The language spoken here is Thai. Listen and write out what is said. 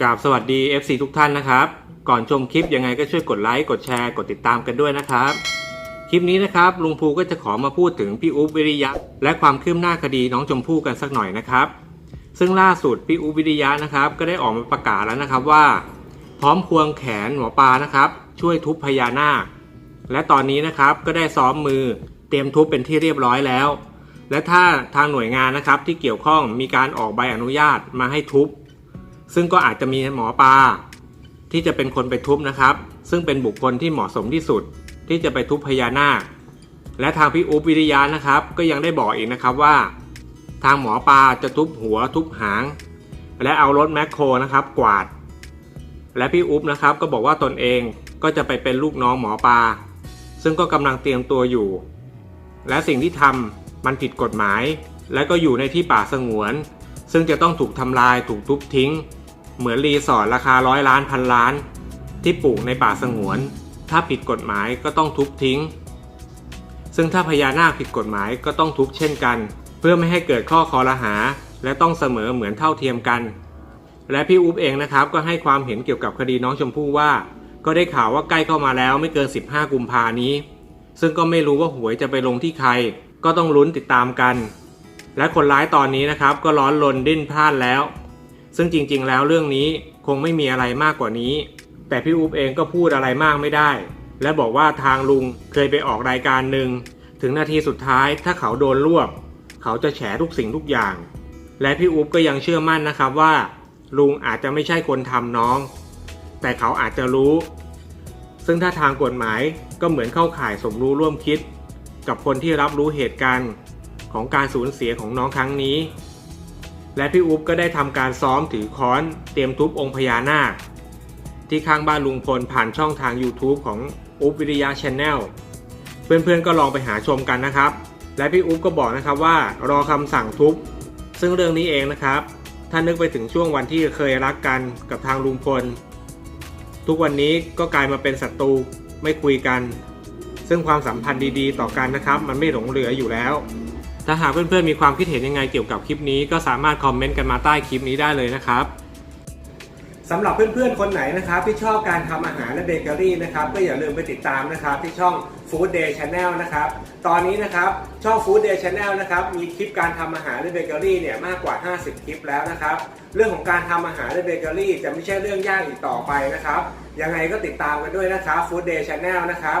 กราบสวัสดี FC ทุกท่านนะครับ ก่อนชมคลิปยังไงก็ช่วยกดไลค์กดแชร์กดติดตามกันด้วยนะครับ คลิปนี้นะครับลุงภูก็จะขอมาพูดถึงพี่อุ๊บวิริยะ และความคืบหน้าคดีน้องชมพู่กันสักหน่อยนะครับ ซึ่งล่าสุดพี่อุ๊บวิริยะนะครับก็ได้ออกมาประกาศแล้วนะครับว่า พร้อมควงแขนหมอปลานะครับ ช่วยทุบพญานาค และตอนนี้นะครับก็ได้ซ้อมมือเตรียมทุบเป็นที่เรียบร้อยแล้ว และถ้าทางหน่วยงานนะครับที่เกี่ยวข้องมีการออกใบอนุญาตมาให้ทุบ ซึ่งก็อาจจะมีหมอปลาที่จะเป็นคนไปทุบนะครับ ซึ่งเป็นบุคคลที่เหมาะสมที่สุดที่จะไปทุบพญานาค และทางพี่อุ๊บวิริยานะครับ ก็ยังได้บอกอีกนะครับว่า ทางหมอปลาจะทุบหัวทุบหาง และเอารถแมคโครนะครับกวาด และพี่อุ๊บนะครับก็บอกว่าตนเองก็จะไปเป็นลูกน้องหมอปลาซึ่งก็กำลังเตรียมตัวอยู่ และสิ่งที่ทำมันผิดกฎหมาย และก็อยู่ในที่ป่าสงวน ซึ่งจะต้องถูกทำลายถูกทุบทิ้ง เหมือนรีสอร์ทราคาร้อยล้านพันล้าน ที่ปลูกในป่าสงวน ถ้าผิดกฎหมายก็ต้องทุบทิ้ง ซึ่งถ้าพญานาคผิดกฎหมายก็ต้องทุบเช่นกัน เพื่อไม่ให้เกิดข้อคอรหา และต้องเสมอเหมือนเท่าเทียมกัน และพี่อุ๊บเองนะครับก็ให้ความเห็นเกี่ยวกับคดีน้องชมพู่ว่า ก็ได้ข่าวว่าใกล้เข้ามาแล้วไม่เกิน 15 กุมภานี้ ซึ่งก็ไม่รู้ว่าหวยจะไปลงที่ใคร ก็ต้องลุ้นติดตามกัน และคนร้ายตอนนี้นะครับก็ร้อนรนดิ้นพลาดแล้ว ซึ่งจริงๆ แล้วเรื่องนี้คงไม่มีอะไรมากกว่านี้ แต่พี่อุ๊บเองก็พูดอะไรมากไม่ได้ และบอกว่าทางลุงเคยไปออกรายการหนึ่งถึงนาทีสุดท้ายถ้าเขาโดนรวบ เขาจะแฉทุกสิ่งทุกอย่าง และพี่อุ๊บก็ยังเชื่อมั่นนะครับว่า ลุงอาจจะไม่ใช่คนทำน้อง แต่เขาอาจจะรู้ ซึ่งถ้าทางกฎหมายก็เหมือนเข้าข่ายสมรู้ร่วมคิด กับคนที่รับรู้เหตุการณ์ของการสูญเสียของน้องครั้งนี้ และพี่อุ๊บก็ได้ทำการซ้อมถือค้อนเตรียมทุบองค์พญานาค ที่ข้างบ้านลุงพลผ่านช่องทาง YouTube ของอุ๊บวิริยะชแนลเพื่อนๆก็ลองไปหาชมกันนะครับ และพี่อุ๊บก็บอกนะครับว่ารอคำสั่งทุบ ซึ่งเรื่องนี้เองนะครับถ้านึกไปถึงช่วงวันที่เคยรักกันกับทางลุงพล ทุกวันนี้ก็กลายมาเป็นศัตรูไม่คุยกัน ซึ่งความสัมพันธ์ดีๆ ต่อกันนะครับ มันไม่หลงเหลืออยู่แล้ว ถ้าหากเพื่อนๆมีความคิดเห็นยังไงเกี่ยวกับคลิปนี้ ก็สามารถคอมเมนต์กันมาใต้คลิปนี้ได้เลยนะครับสำหรับเพื่อนๆ คนไหนนะครับที่ชอบการทำอาหารและเบเกอรี่นะครับก็อย่าลืมไปติดตามนะครับที่ช่อง Food Day Channel นะครับตอนนี้นะครับช่อง Food Day Channel นะครับมีคลิปการทำอาหารและเบเกอรี่เนี่ยมากกว่า 50 คลิปแล้วนะครับเรื่องของการทำอาหารและเบเกอรี่จะไม่ใช่เรื่องยากอีกต่อไปนะครับยังไงก็ติดตามกันด้วยนะครับ Food Day Channel นะครับ